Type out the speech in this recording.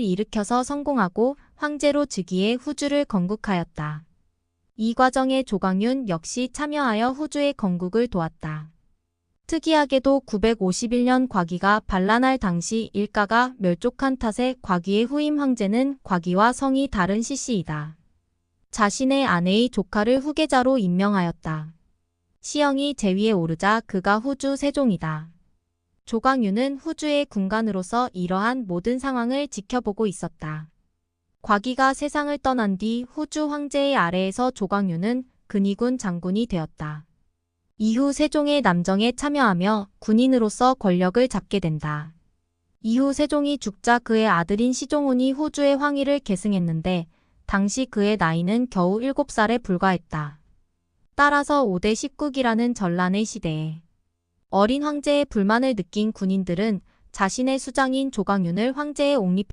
일으켜서 성공하고 황제로 즉위해 후주를 건국하였다. 이 과정에 조광윤 역시 참여하여 후주의 건국을 도왔다. 특이하게도 951년 과기가 반란할 당시 일가가 멸족한 탓에 과기의 후임 황제는 과기와 성이 다른 시씨이다. 자신의 아내의 조카를 후계자로 임명하였다. 시영이 제위에 오르자 그가 후주 세종이다. 조광윤은 후주의 군관으로서 이러한 모든 상황을 지켜보고 있었다. 과기가 세상을 떠난 뒤 후주 황제의 아래에서 조광윤은 근위군 장군이 되었다. 이후 세종의 남정에 참여하며 군인으로서 권력을 잡게 된다. 이후 세종이 죽자 그의 아들인 시종훈이 호주의 황위를 계승했는데 당시 그의 나이는 겨우 7살에 불과했다. 따라서 5대 19기라는 전란의 시대에 어린 황제의 불만을 느낀 군인들은 자신의 수장인 조광윤을 황제에 옹립